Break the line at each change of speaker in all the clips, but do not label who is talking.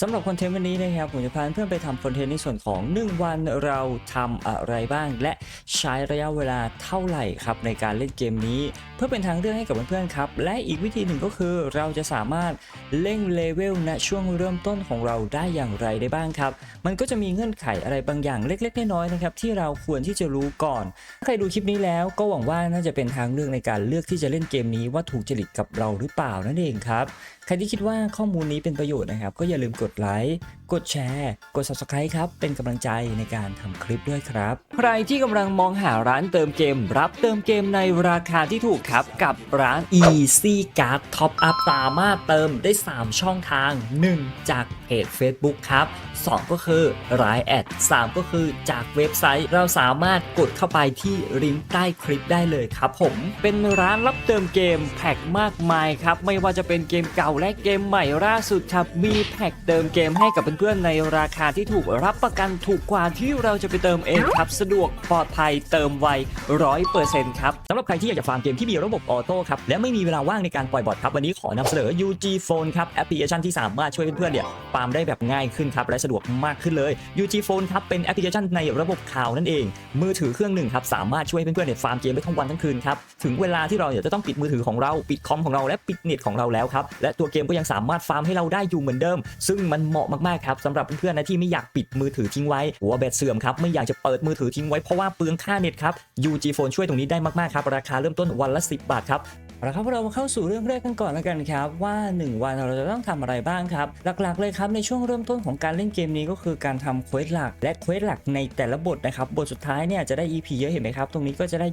สำหรับคอนเทนต์วันนี้นะครับผมจะพาเพื่อนไปทำคอนเทนต์ในส่วนของ 1 วันเราทำอะไรบ้าง และใช้ระยะเวลาเท่าไหร่ครับในการเล่นเกมนี้ เพื่อเป็นทางเลือกให้กับเพื่อนๆครับ และอีกวิธีหนึ่งก็คือเราจะสามารถเล่งเลเวลณช่วงเริ่มต้นของเราได้อย่างไรได้บ้างครับ มันก็จะมีเงื่อนไขอะไรบางอย่างเล็กๆน้อยๆนะครับที่เราควรที่จะรู้ก่อนถ้าใครดูคลิปนี้แล้วก็หวังว่าน่าจะเป็นทางเลือกในการเลือกที่จะเล่นเกมนี้ว่าถูกจริตกับเราหรือเปล่านั่นเองครับใครที่คิดว่าข้อมูลนี้เป็นประโยชน์นะครับก็อย่าลืมกดไลค์กดแชร์ กด subscribe ครับ เป็นกำลังใจในการทำคลิปด้วยครับ ใครที่กำลังมองหาร้านเติมเกม รับเติมเกมในราคาที่ถูกครับกับร้าน Easy Card Top Up สามารถเติมได้ 3 ช่องทาง 1 จากเพจ Facebook ครับ 2 ก็คือรายแอด 3 ก็คือจากเว็บไซต์ เราสามารถกดเข้าไปที่ลิงก์ใต้คลิปได้เลยครับผม เป็นร้านรับเติมเกมแพ็กมากมายครับ ไม่ว่าจะเป็นเกมเก่าและเกมใหม่ล่าสุดครับ มีแพ็กเติมเกมให้กับเพื่อนๆในราคาที่ถูกรับประกันถูกกว่าที่เราจะไปเติมเองครับ สะดวกปลอดภัยเติมไวร้อยเปอร์เซ็นต์ครับสำหรับใครที่อยากจะฟาร์มเกมที่มีระบบออโต้ครับและไม่มีเวลาว่างในการปล่อยบอทครับวันนี้ขอนำเสนอ UG Phone ครับแอปพลิเคชันที่สามารถช่วยเพื่อนๆเนี่ยฟาร์มได้แบบง่ายขึ้นครับและสะดวกมากขึ้นเลย UG Phone ครับเป็นแอปพลิเคชันในระบบข่าวนั่นเอง มือถือเครื่องหนึ่งครับสามารถช่วยเพื่อนๆเนี่ยฟาร์มเกมได้ทั้งวันทั้งคืนครับถึงเวลาที่เราเนี่ยจะต้องปิดมือถือของเราปิดคอมของเราและปิดเน็ตของเราแล้วครับและตัวเกมก็ยังสามารถฟาร์มให้เราได้อยู่เหมือนเดิม ซึ่งมันเหมาะมากๆครับสำหรับเพื่อนๆนะที่ไม่อยากปิดมือถือทิ้งไว้หัวแบตเสื่อมครับไม่อยากจะเปิดมือถือทิ้งไว้เพราะว่าเปลืองค่าเน็ตครับ UG Phone ช่วยตรงนี้ได้มากๆครับราคาเริ่มต้นวันละ 10 บาทครับ เอาละครับเรามาเข้าสู่เรื่องแรกกันก่อนแล้วกันครับ ว่า 1 วันเราจะต้องทำอะไรบ้างครับ หลักๆเลยครับในช่วงเริ่มต้นของการเล่นเกมนี้ก็คือการทำเควสหลัก และเควสหลักในแต่ละบทนะครับบทสุดท้ายเนี่ยจะได้ EP เยอะเห็นไหมครับ ตรงนี้ก็จะได้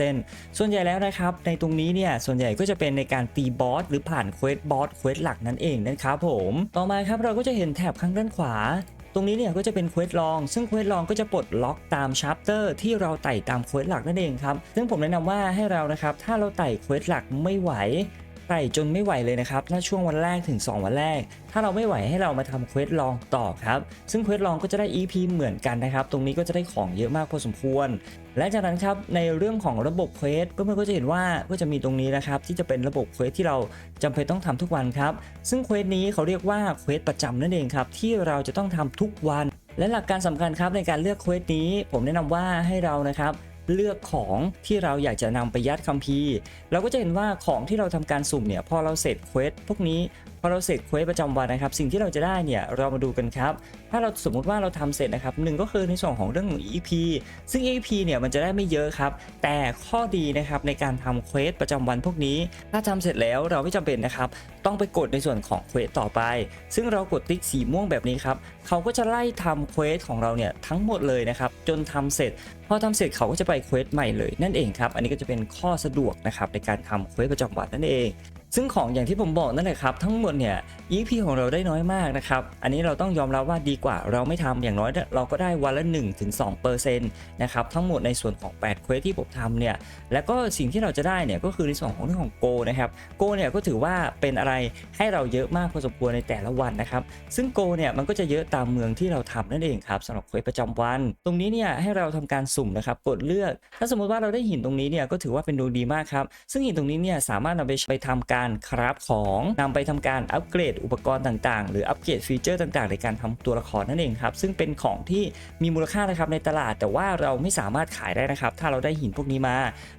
20.34%ส่วนใหญ่แล้วนะครับในตรงนี้เนี่ยส่วนใหญ่ก็จะเป็นในการตีบอสหรือผ่านเควสบอสเควสหลักนั่นเองนะครับผม ต่อมาครับเราก็จะเห็นแถบข้างด้านขวา ตรงนี้เนี่ยก็จะเป็นเควสลอง ซึ่งเควสลองก็จะปลดล็อกตามชัปเตอร์ที่เราไต่ตามเควสหลักนั่นเองครับ ซึ่งผมแนะนำว่าให้เรานะครับ ถ้าเราไต่เควสหลักไม่ไหว ไต่จนไม่ไหวเลยนะครับณช่วงวันแรกถึง 2 วันแรก ถ้าเราไม่ไหวให้เรามาทำเควสลองต่อครับ ซึ่งเควสลองก็จะได้ EP เหมือนกันนะครับ ตรงนี้ก็จะได้ของเยอะมากพอสมควร และจากนั้นครับ ในเรื่องของระบบเควสเพื่อนๆก็จะเห็นว่าก็จะมีตรงนี้นะครับ ที่จะเป็นระบบเควสที่เราจำเป็นต้องทำทุกวันครับ ซึ่งเควสนี้เขาเรียกว่าเควสประจำนั่นเองครับ ที่เราจะต้องทำทุกวัน และหลักการสำคัญครับในการเลือกเควสนี้ ผมแนะนำว่าให้เรานะครับ เลือกของที่เราอยากจะนำไปยัดคัมภีร์ เราก็จะเห็นว่าของที่เราทำการสุ่มเนี่ยพอเราเสร็จเควสพวกนี้พอเราเสร็จเควสประจำวันนะครับ สิ่งที่เราจะได้เนี่ยเรามาดูกันครับ ถ้าเราสมมุติว่าเราทำเสร็จนะครับหนึ่งก็คือในส่วนของเรื่องของ EP ซึ่ง EP เนี่ยมันจะได้ไม่เยอะครับ แต่ข้อดีนะครับในการทำเควสประจำวันพวกนี้ ถ้าทำเสร็จแล้วเราไม่จำเป็นนะครับต้องไปกดในส่วนของเควสต่อไป ซึ่งเรากดติ๊กสีม่วงแบบนี้ครับเขาก็จะไล่ทำเควสของเราเนี่ยทั้งหมดเลยนะครับจนทำเสร็จพอทำเสร็จเขาก็จะไปเควสใหม่เลยนั่นเองครับ อันนี้ก็จะเป็นข้อสะดวกนะครับในการทำเควสประจำวันนั่นเอง ซึ่งของอย่างที่ผมบอกนั่นแหละครับ ทั้งหมดเนี่ย EP ของเราได้น้อยมากนะครับ อันนี้เราต้องยอมรับว่าดีกว่าเราไม่ทำอย่างน้อยเราก็ได้วันละ 1-2%นะครับทั้งหมดในส่วนของ8เควสที่ผมทำเนี่ยแล้วก็สิ่งที่เราจะได้เนี่ยก็คือในส่วนของเรื่องของโกนะครับโกเนี่ยก็ถือว่าเป็นอะไรให้เราเยอะมากพอสมควรในแต่ละวันนะครับซึ่งโกเนี่ยมันก็จะเยอะตามเมืองที่เราทำนั่นเองครับสำหรับเควสประจำวัน ตรงนี้เนี่ยให้เราทำการสุ่มนะครับกดเลือก ถ้าสมมติว่าเราได้หินตรงนี้เนี่ยก็ถือว่าเป็นดวงดีมากครับซึ่งหินตรงนี้เนี่ยสามารถนำไปไปทำการคราฟของนำไปทำการอัปเกรดอุปกรณ์ต่างๆ หรืออัปเกรดฟีเจอร์ต่างๆ ในการทำตัวละครนั่นเองครับ ซึ่งเป็นของที่มีมูลค่านะครับในตลาด แต่ว่าเราไม่สามารถขายได้นะครับ ถ้าเราได้หินพวกนี้มา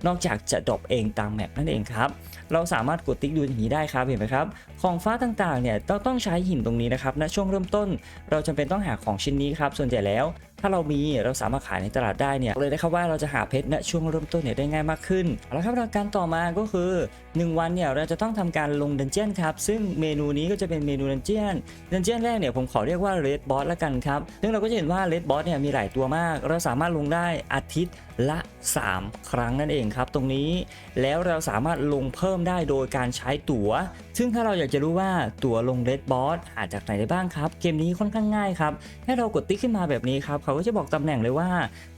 นอกจากจะดรอปเองตามแมปนั่นเองครับ เราสามารถกดติ๊กดูอย่างนี้ได้ครับเห็นไหมครับ ของฟ้าต่างๆเนี่ยต้องต้องใช้หินตรงนี้นะครับณช่วงเริ่มต้น เราจำเป็นต้องหาของชิ้นนี้ครับส่วนใหญ่แล้ว ถ้าเรามีเราสามารถขายในตลาดได้เนี่ยเลยนะครับว่าเราจะหาเพชรณช่วงเริ่มต้นเนี่ยได้ง่ายมากขึ้นเอาละครับหลักการต่อมาก็คือ 1 วันเนี่ยเราจะต้องทำการลงดันเจียนครับซึ่งเมนูนี้ก็จะเป็นเมนูดันเจียนดันเจียนแรกเนี่ยผมขอเรียกว่าเรดบอสละกันครับซึ่งเราก็จะเห็นว่าเรดบอสเนี่ยมีหลายตัวมาก เราสามารถลงได้อาทิตย์ละ 3 ครั้งนั่นเองครับ ตรงนี้แล้วเราสามารถลงเพิ่มได้โดยการใช้ตั๋ว ซึ่งถ้าเราอยากจะรู้ว่าตั๋วลงเรดบอสหาจากไหนได้บ้างครับ เกมนี้ค่อนข้างง่ายครับ ให้เรากดติ๊กขึ้นมาแบบนี้ครับเขาก็จะบอกตำแหน่งเลยว่า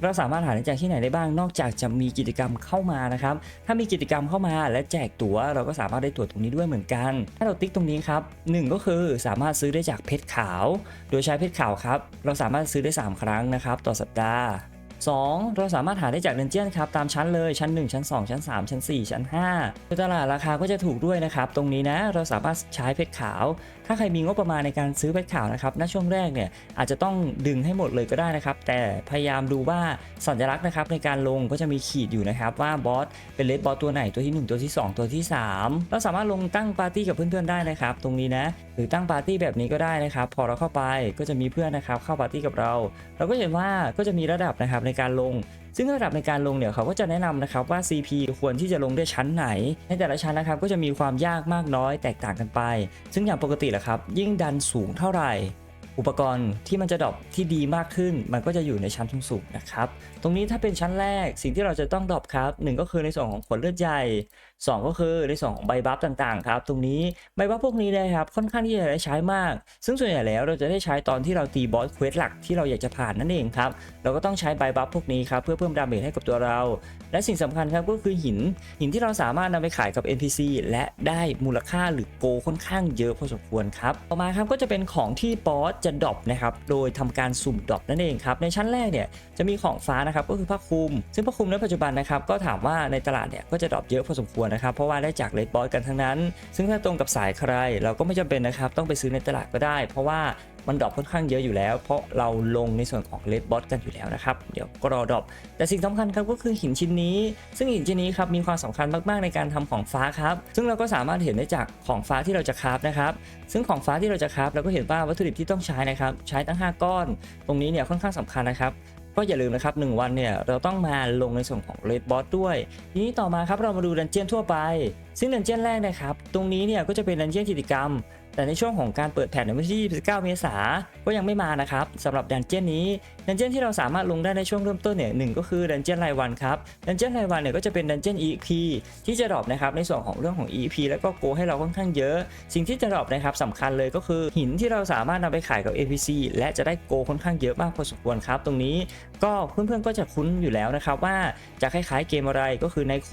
เราสามารถหาได้จากที่ไหนได้บ้าง นอกจากจะมีกิจกรรมเข้ามานะครับ ถ้ามีกิจกรรมเข้ามาและแจกตั๋ว เราก็สามารถได้ตั๋วตรงนี้ด้วยเหมือนกัน ถ้าเราติ๊กตรงนี้ครับหนึ่งก็คือสามารถซื้อได้จากเพชรขาว โดยใช้เพชรขาวครับ เราสามารถซื้อได้ 3 ครั้งนะครับ ต่อสัปดาห์ 2 เราสามารถหาได้จากเดนเจียนครับตามชั้นเลยชั้น 1 ชั้น 2 ชั้น 3 ชั้น 4 ชั้น5โดยตลาดราคาก็จะถูกด้วยนะครับ ตรงนี้นะเราสามารถใช้เพชรขาว ถ้าใครมีงบประมาณในการซื้อเพชรขาวนะครับณช่วงแรกเนี่ยอาจจะต้องดึงให้หมดเลยก็ได้นะครับ แต่พยายามดูว่าสัญลักษณ์นะครับในการลงก็จะมีขีดอยู่นะครับว่าบอสเป็นเลดบอสตัวไหนตัวที่ 1 ตัวที่ 2 ตัวที่ 3 เราสามารถลงตั้งปาร์ตี้กับเพื่อนๆได้นะครับตรงนี้นะหรือตั้งปาร์ตี้แบบนี้ก็ได้นะครับพอเราเข้าไปก็จะมีเพื่อนนะครับเข้าปาร์ตี้กับเรา เราก็เห็นว่าก็จะมีระดับนะครับในการลง ซึ่งระดับในการลงเนี่ยเขาก็จะแนะนำนะครับว่า CP ควรที่จะลงด้วยชั้นไหน ในแต่ละชั้นนะครับก็จะมีความยากมากน้อยแตกต่างกันไป ซึ่งอย่างปกติแหละครับ ยิ่งดันสูงเท่าไหร่อุปกรณ์ที่มันจะดรอปที่ดีมากขึ้น มันก็จะอยู่ในชั้นสูงๆนะครับ ตรงนี้ถ้าเป็นชั้นแรกสิ่งที่เราจะต้องดรอปครับหนึ่งก็คือในส่วนของขนเลือดใหญ่ 2 ก็คือในส่วนของใบบัฟต่างๆครับตรงนี้ใบบัฟพวกนี้นะครับค่อนข้างที่จะได้ใช้มาก ซึ่งส่วนใหญ่แล้วเราจะได้ใช้ตอนที่เราตีบอสเควสหลักที่เราอยากจะผ่านนั่นเองครับเราก็ต้องใช้ใบบัฟพวกนี้ครับเพื่อเพิ่มดาเมจให้กับตัวเรา และสิ่งสำคัญครับก็คือหินหินที่เราสามารถนำไปขายกับ NPC และได้มูลค่าหรือโกค่อนข้างเยอะพอสมควรครับต่อมาครับก็จะเป็นของที่บอสจะดรอปนะครับโดยทำการสุ่มดรอปนั่นเองครับในชั้นแรกเนี่ยจะมีของฟ้านะครับก็คือผ้าคลุม ซึ่งผ้าคลุมในปัจจุบันนะครับก็ถามว่าในตลาดเนี่ยก็จะดรอปเยอะพอสมควรนะครับ เพราะว่าได้จากเลดบอสกันทั้งนั้น ซึ่งถ้าตรงกับสายใคร เราก็ไม่จำเป็นนะครับ ต้องไปซื้อในตลาดก็ได้ เพราะว่ามันดรอปค่อนข้างเยอะอยู่แล้ว เพราะเราลงในส่วนของเลดบอสกันอยู่แล้วนะครับ เดี๋ยวก็รอดรอปแต่สิ่งสำคัญครับก็คือหินชิ้นนี้ ซึ่งหินชิ้นนี้ครับมีความสำคัญมากๆในการทำของฟ้าครับ ซึ่งเราก็สามารถเห็นได้จากของฟ้าที่เราจะคราฟนะครับ ซึ่งของฟ้าที่เราจะคราฟเราก็เห็นว่าวัตถุดิบที่ต้องใช้นะครับ ใช้ตั้ง 5 ก้อน ตรงนี้เนี่ยค่อนข้างสำคัญนะครับ ก็อย่าลืมนะครับ 1 วันเนี่ยเราต้องมาลงในส่วนของเลดบอสด้วย ทีนี้ต่อมาครับเรามาดูดันเจียนทั่วไป ซึ่งดันเจียนแรกนะครับ ตรงนี้เนี่ยก็จะเป็นดันเจียนกิจกรรมแต่ในช่วงของการเปิดแผ่นในวันที่ 29 เมษายนก็ยังไม่มานะครับสำหรับดันเจี้ยนนี้ ดันเจี้ยนที่เราสามารถลงได้ในช่วงเริ่มต้นเนี่ยหนึ่งก็คือดันเจี้ยนรายวันครับ ดันเจี้ยนรายวันเนี่ยก็จะเป็นดันเจี้ยน EP ที่จะดรอปนะครับในส่วนของเรื่องของ EP แล้วก็โกให้เราค่อนข้างเยอะ สิ่งที่จะดรอปนะครับสำคัญเลยก็คือหินที่เราสามารถนำไปขายกับ APC และจะได้โกค่อนข้างเยอะมากพอสมควรครับ ตรงนี้ก็เพื่อนๆก็จะคุ้นอยู่แล้วนะครับว่าจะคล้ายๆเกมอะไรก็คือไนโค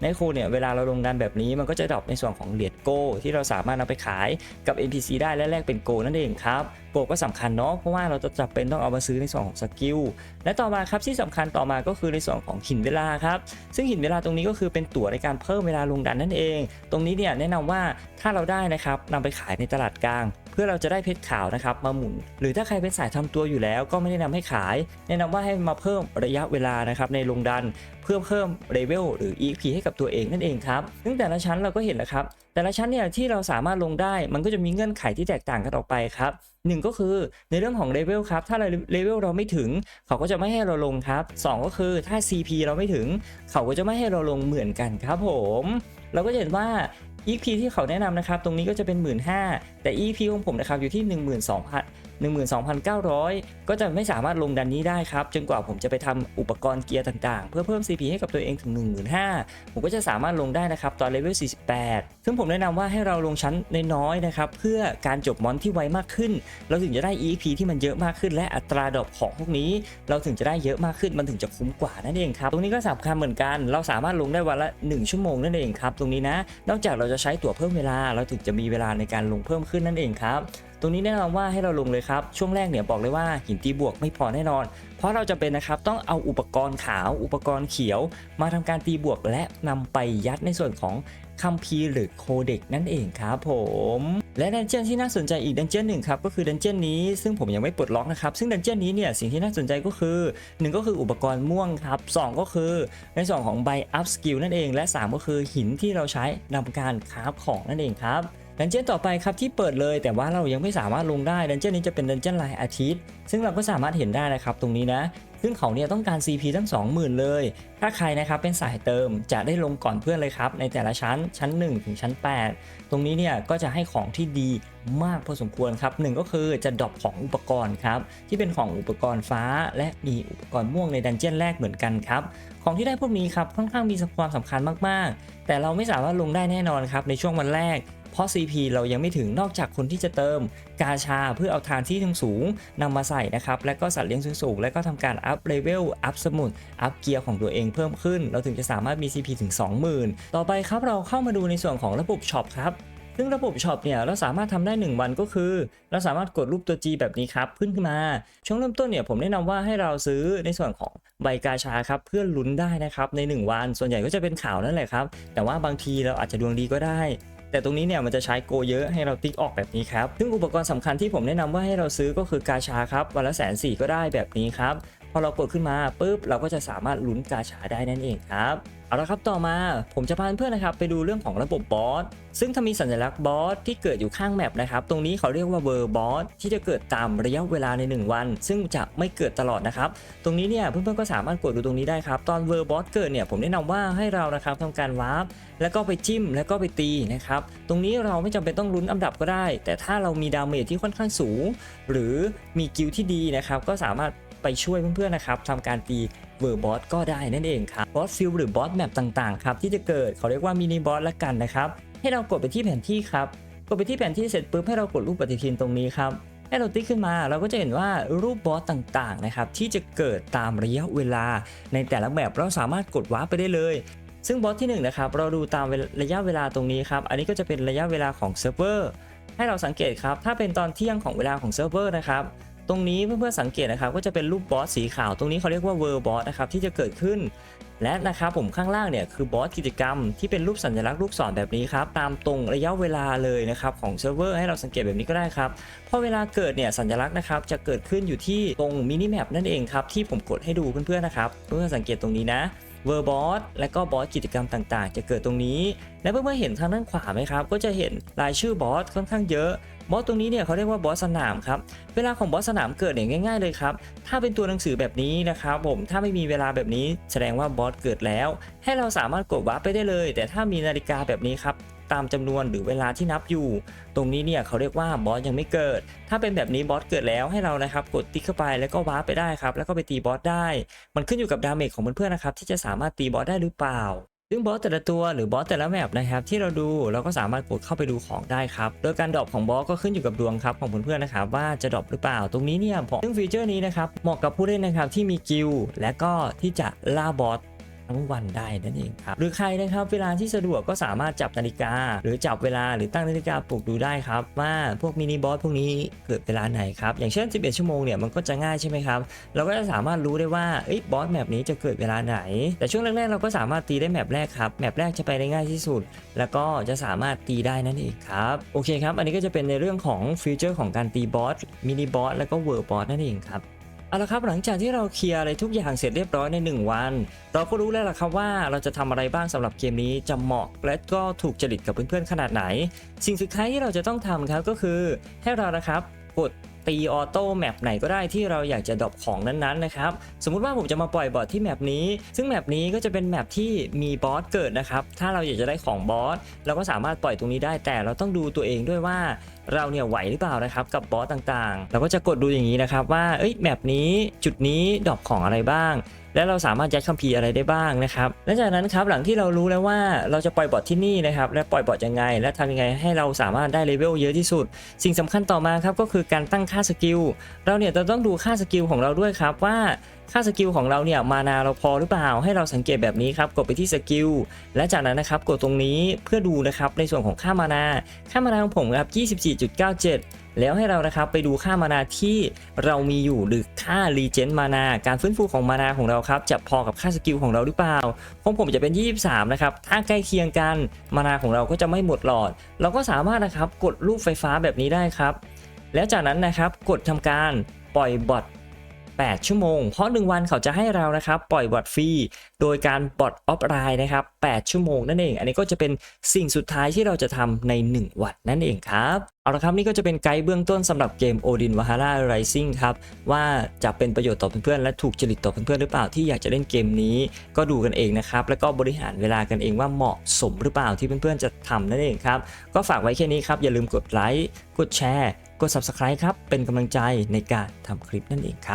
ไนโคเนี่ยเวลาเราลงดันแบบนี้มันก็จะดรอปในส่วนของเหรียญโกที่เราสามารถนำไปขายกับ NPC ได้และแลกเป็นโกนั่นเองครับโกก็สำคัญเนาะเพราะว่าเราจะจำเป็นต้องเอามาซื้อในส่วนของสกิลและต่อมาครับที่สำคัญต่อมาก็คือในส่วนของหินเวลาครับซึ่งหินเวลาตรงนี้ก็คือเป็นตั๋วในการเพิ่มเวลาลงดันนั่นเอง ตรงนี้เนี่ยแนะนำว่าถ้าเราได้นะครับนำไปขายในตลาดกลาง พื่อเราจะได้เพชรขาวนะครับมาหมุน หรือถ้าใครเป็นสายทำตัวอยู่แล้วก็ไม่แนะนำให้ขาย แนะนำว่าให้มาเพิ่มระยะเวลานะครับในลงดันเพื่อเพิ่มเลเวลหรือ EP ให้กับตัวเองนั่นเองครับซึ่งแต่ละชั้นเราก็เห็นแล้วครับแต่ละชั้นเนี่ยที่เราสามารถลงได้มันก็จะมีเงื่อนไขที่แตกต่างกันออกไปครับหนึ่งก็คือในเรื่องของเลเวลครับถ้าเลเวลเราไม่ถึง เขาก็จะไม่ให้เราลงครับสองก็คือถ้า CP เราไม่ถึง เขาก็จะไม่ให้เราลงเหมือนกันครับผม เราก็เห็นว่า EP ที่เขาแนะนำนะครับ ตรงนี้ก็จะเป็น 1 5ื่นแต่ EP ของผมนะครับอยู่ที่ 12,000 12,900 ก็จะไม่สามารถลงดันนี้ได้ครับ จนกว่าผมจะไปทำอุปกรณ์เกียร์ต่างๆ เพื่อเพิ่ม CP ให้กับตัวเองถึง 15,000ผมก็จะสามารถลงได้นะครับตอนเลเวล 48 ซึ่งผมแนะนำว่าให้เราลงชั้นน้อยๆนะครับเพื่อการจบมอนที่ไวมากขึ้น เราถึงจะได้ EP ที่มันเยอะมากขึ้น และอัตราดอปของพวกนี้ เราถึงจะได้เยอะมากขึ้นมันถึงจะคุ้มกว่านั่นเองครับตรงนี้ก็สำคัญเหมือนกัน เราสามารถลงได้วันละ 1 ชั่วโมงนั่นเองครับตรงนี้นะ นอกจากเราจะใช้ตั๋วเพิ่มเวลาเราถึงจะมีเวลาในการลงเพิ่มขึ้นนั่นเองครับ ตรงนี้แนะนำว่าให้เราลงเลยครับ ช่วงแรกเนี่ยบอกเลยว่าหินตีบวกไม่พอแน่นอน เพราะเราจะเป็นนะครับต้องเอาอุปกรณ์ขาวอุปกรณ์เขียว มาทำการตีบวกและนำไปยัดในส่วนของคัมภีร์หรือโคเด็กนั่นเองครับผมและดันเจียนที่น่าสนใจอีกดันเจียนหนึ่งครับก็คือดันเจียนนี้ซึ่งผมยังไม่ปลดล็อกนะครับซึ่งดันเจียนนี้เนี่ยสิ่งที่น่าสนใจก็คือหนึ่งก็คืออุปกรณ์ม่วงครับสองก็คือในส่วนของใบอัพสกิลนั่นเอง และสามก็คือหินที่เราใช้นำการคราฟของนั่นเองครับ ดันเจี้ยนต่อไปครับที่เปิดเลยแต่ว่าเรายังไม่สามารถลงได้ดันเจี้ยนนี้จะเป็นดันเจี้ยนรายอาทิตย์ ซึ่งเราก็สามารถเห็นได้นะครับตรงนี้นะ ซึ่งเขาเนี่ยต้องการ CP ทั้ง 20,000 เลย ถ้าใครนะครับเป็นสายเติมจะได้ลงก่อนเพื่อนเลยครับในแต่ละชั้นชั้น 1 ถึงชั้น 8 ตรงนี้เนี่ยก็จะให้ของที่ดีมากพอสมควรครับหนึ่งก็คือจะดรอปของอุปกรณ์ครับที่เป็นของอุปกรณ์ฟ้า และมีอุปกรณ์ม่วงในดันเจี้ยนแรกเหมือนกันครับของที่ได้พวกนี้ครับค่อนข้างมีความสำคัญมากๆ แต่เราไม่สามารถลงได้แน่นอนครับในช่วงวันแรก เพราะ CP เรายังไม่ถึงนอกจากคนที่จะเติมกาชาเพื่อเอาทานที่สูงๆนำมาใส่นะครับ และก็สัตว์เลี้ยงสูงๆ และก็ทำการอัพเลเวล อัพสมุด อัพเกียร์ของตัวเองเพิ่มขึ้น เราถึงจะสามารถมี CP ถึง 20,000 ต่อไปครับเราเข้ามาดูในส่วนของระบบช็อปครับซึ่งระบบช็อปเนี่ยเราสามารถทำได้ 1 วันก็คือ เราสามารถกดรูปตัว G แบบนี้ครับขึ้นขึ้นมา ช่วงเริ่มต้นเนี่ยผมแนะนำว่าให้เราซื้อในส่วนของใบกาชาครับเพื่อลุ้นได้นะครับใน 1 วันส่วนใหญ่ก็จะเป็นข่าวนั่นแหละครับ แต่ว่าบางทีเราอาจจะดวงดีก็ได้ แต่ตรงนี้เนี่ยมันจะใช้โกเยอะให้เราติ๊กออกแบบนี้ครับ ซึ่งอุปกรณ์สำคัญที่ผมแนะนำว่าให้เราซื้อก็คือกาชาครับวันละแสนสี่ก็ได้แบบนี้ครับ อเรากดขึ้นมาปุ๊บเราก็จะสามารถลุ้นกาชาได้นั่นเองครับเอาละครับต่อมาผมจะพาเพื่อนนะครับไปดูเรื่องของระบบบอสซึ่งถ้ามีสัญลักษณ์บอสที่เกิดอยู่ข้างแมปนะครับตรงนี้เขาเรียกว่าเวอร์บอสที่จะเกิดตามระยะเวลาใน 1 วัน ซึ่งจะไม่เกิดตลอดนะครับตรงนี้เนี่ยเพื่อนๆก็สามารถกดดูตรงนี้ได้ครับตอนเวอร์บอสเกิดเนี่ยผมแนะนำว่าให้เรานะครับทำการวาร์ปแล้วก็ไปจิ้มแล้วก็ไปตีนะครับตรงนี้เราไม่จำเป็นต้องลุ้นอันดับก็ได้ แต่ถ้าเรามีดาเมจที่ค่อนข้างสูง หรือมีกิลที่ดีนะครับก็สามารถ ไปช่วยเพื่อนๆนะครับทำการตีเวอร์บอสก็ได้นั่นเองครับบอสฟิลหรือบอสแมปต่างๆครับที่จะเกิดเขาเรียกว่ามินิบอสละกันนะครับให้เรากดไปที่แผนที่ครับกดไปที่แผนที่เสร็จปุ๊บให้เรากดรูปปฏิทินตรงนี้ครับให้เราติ๊กขึ้นมาเราก็จะเห็นว่ารูปบอสต่างๆนะครับที่จะเกิดตามระยะเวลา ในแต่ละแบบเราสามารถกดว้าไปได้เลย ซึ่งบอสที่1นงนะครับเราดูตามระยะเวลาตรงนี้ครับอันนี้ก็จะเป็นระยะเวลาของเซิร์ฟเวอร์ให้เราสังเกตครับถ้าเป็นตอนเที่ยงของเวลาของเซิร์ฟเวอร์นะครับ ตรงนี้เพื่อนๆสังเกตนะครับก็จะเป็นรูปบอสสีขาวตรงนี้เขาเรียกว่าเวอร์บอสนะครับที่จะเกิดขึ้น และนะครับผมข้างล่างเนี่ยคือบอสกิจกรรม ที่เป็นรูปสัญลักษณ์ลูกศรแบบนี้ครับตามตรงระยะเวลาเลยนะครับของเซิร์ฟเวอร์ให้เราสังเกตแบบนี้ก็ได้ครับพอเวลาเกิดเนี่ยสัญลักษณ์นะครับจะเกิดขึ้นอยู่ที่ตรงมินิแมปนั่นเองครับที่ผมกดให้ดูเพื่อนๆนะครับเพื่อนๆสังเกตตรงนี้นะเวอร์บอสและก็บอสกิจกรรมต่างๆ จะเกิดตรงนี้ และเพื่อนๆเห็นทางด้านขวาไหมครับ ก็จะเห็นรายชื่อบอสค่อนข้างเยอะ บอสตรงนี้เนี่ยเขาเรียกว่าบอสสนามครับ เวลาของบอสสนามเกิดเนี่ยง่าย ๆเลยครับ ถ้าเป็นตัวหนังสือแบบนี้นะครับผม ถ้าไม่มีเวลาแบบนี้แสดงว่าบอสเกิดแล้ว ให้เราสามารถกดวาร์ปไปได้เลย แต่ถ้ามีนาฬิกาแบบนี้ครับตามจำนวนหรือเวลาที่นับอยู่ ตรงนี้เนี่ยเขาเรียกว่าบอสยังไม่เกิด ถ้าเป็นแบบนี้บอสเกิดแล้วให้เรานะครับกดติ๊กเข้าไปแล้วก็วาร์ปไปได้ครับแล้วก็ไปตีบอสได้ มันขึ้นอยู่กับดาเมจของเพื่อนๆนะครับที่จะสามารถตีบอสได้หรือเปล่า ซึ่งบอสแต่ละตัวหรือบอสแต่ละแมปนะครับที่เราดูเราก็สามารถกดเข้าไปดูของได้ครับโดยการดรอปของบอสก็ขึ้นอยู่กับดวงครับของเพื่อนๆนะครับว่าจะดรอปหรือเปล่า ตรงนี้เนี่ยซึ่งฟีเจอร์นี้นะครับเหมาะกับผู้เล่นนะครับที่มีกิลและก็ที่จะล่าบอส ทั้งวันได้นั่นเองครับหรือใครนะครับเวลาที่สะดวกก็สามารถจับนาฬิกา หรือจับเวลาหรือตั้งนาฬิกาปลุกดูได้ครับว่าพวกมินิบอสพวกนี้เกิดเวลาไหนครับอย่างเช่น 11 ชั่วโมงเนี่ยมันก็จะง่ายใช่ไหมครับเราก็จะสามารถรู้ได้ว่าเอ้บอสแมปนี้จะเกิดเวลาไหน แต่ช่วงแรกๆเราก็สามารถตีได้แมปแรกครับแมปแรกจะไปได้ง่ายที่สุด แล้วก็จะสามารถตีได้นั่นเองครับโอเคครับ อันนี้ก็จะเป็นในเรื่องของฟีเจอร์ของการตีบอสมินิบอสแล้วก็เวอร์บอสนั่นเองครับ เอาละครับหลังจากที่เราเคลียร์อะไรทุกอย่างเสร็จเรียบร้อยใน 1 วัน เราก็รู้แล้วล่ะครับว่าเราจะทำอะไรบ้างสำหรับเกมนี้จะเหมาะและก็ถูกจริตกับเพื่อนๆขนาดไหน สิ่งสุดท้ายที่เราจะต้องทำครับก็คือให้เรานะครับกด ตีออโต้แมปไหนก็ได้ที่เราอยากจะดรอปของนั้นๆนะครับ สมมุติว่าผมจะมาปล่อยบอทที่แมปนี้ ซึ่งแมปนี้ก็จะเป็นแมปที่มีบอสเกิดนะครับ ถ้าเราอยากจะได้ของบอสเราก็สามารถปล่อยตรงนี้ได้ แต่เราต้องดูตัวเองด้วยว่าเราเนี่ยไหวหรือเปล่านะครับกับบอสต่างๆ เราก็จะกดดูอย่างนี้นะครับว่าเอ้ยแมปนี้จุดนี้ดรอปของอะไรบ้าง และเราสามารถยัดคัมภีร์อะไรได้บ้างนะครับและจากนั้นครับหลังที่เรารู้แล้วว่าเราจะปล่อยบอทที่นี่นะครับและปล่อยบอทยังไง และทำยังไงให้เราสามารถได้เลเวลเยอะที่สุด สิ่งสำคัญต่อมาครับก็คือการตั้งค่าสกิลเราเนี่ยจะต้องดูค่าสกิลของเราด้วยครับว่าค่าสกิลของเราเนี่ยมานาเราพอหรือเปล่าให้เราสังเกตแบบนี้ครับกดไปที่สกิลและจากนั้นนะครับกดตรงนี้เพื่อดูนะครับในส่วนของค่ามานาค่ามานาของผมครับ24.97 แล้วให้เรานะครับไปดูค่ามานาที่เรามีอยู่หรือค่ารีเจนมานาการฟื้นฟูของมานาของเราครับจะพอกับค่าสกิลของเราหรือเปล่าของผมจะเป็น 23 นะครับ ถ้าใกล้เคียงกันมานาของเราก็จะไม่หมดหลอด เราก็สามารถนะครับกดรูปไฟฟ้าแบบนี้ได้ครับ แล้วจากนั้นนะครับกดทำการปล่อยบอท 8 ชั่วโมง เพราะ 1 วันเขาจะให้เรานะครับปล่อยบอทฟรีโดยการบอทออฟไลน์นะครับ8ชั่วโมงนั่นเอง อันนี้ก็จะเป็นสิ่งสุดท้ายที่เราจะทำใน 1 วันนั่นเองครับเอาละครับนี่ก็จะเป็นไกด์เบื้องต้นสำหรับเกม Odin Valhalla Rising ครับว่าจะเป็นประโยชน์ต่อเพื่อนๆและถูกจริตต่อเพื่อนๆหรือเปล่าที่อยากจะเล่นเกมนี้ก็ดูกันเองนะครับแล้วก็บริหารเวลากันเองว่าเหมาะสมหรือเปล่าที่เพื่อนๆจะทำนั่นเองครับก็ฝากไว้แค่นี้ครับอย่าลืมกดไลค์กดแชร์กด Subscribe ครับ เป็นกำลังใจในการทำคลิปนั่นเองครับ